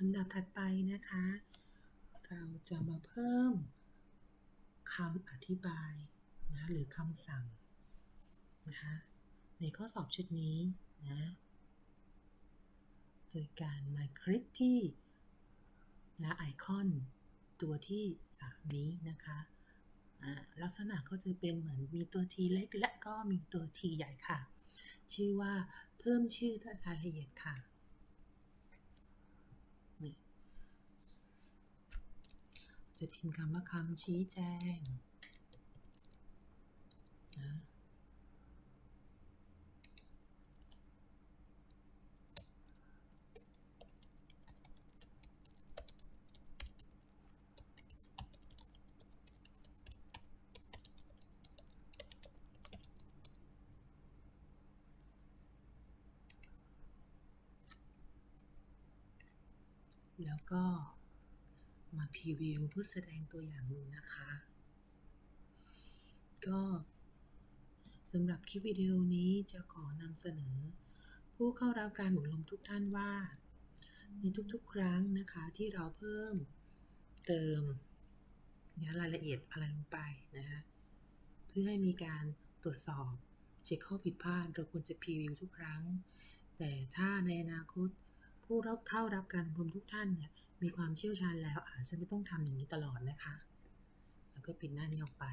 ลำดับถัดไปนะคะ เราจะมาเพิ่มคำอธิบายนะหรือคำสั่งนะคะในข้อสอบชุดนี้นะโดยการมาคลิกที่นะไอคอนตัวที่ 3 นี้นะคะลักษณะก็จะเป็นเหมือนมีตัว T เล็กและก็มีตัว T ใหญ่ค่ะ ชื่อว่าเพิ่มชื่อและรายละเอียดค่ะนี่ จะพิมพ์คำว่าคำชี้แจงนะแล้วก็ มาพรีวิวเพื่อแสดงตัวอย่างดูนะคะ ก็สำหรับคลิปวิดีโอนี้จะขอนำเสนอ ผู้เข้ารับการอบรมทุกท่านว่า ในทุกๆ ครั้งนะคะที่เราเพิ่มเติมนะรายละเอียดอะไรลงไปนะคะเพื่อให้มีการตรวจสอบเช็คข้อผิดพลาดเราควรจะพรีวิวทุกครั้ง แต่ถ้าในอนาคต ผู้รับเข้ารับการอบรมทุกท่านเนี่ยมีความเชี่ยวชาญแล้วอาจจะไม่ต้องทำอย่างนี้ตลอดนะคะ แล้วก็ปิดหน้านี้ออกไป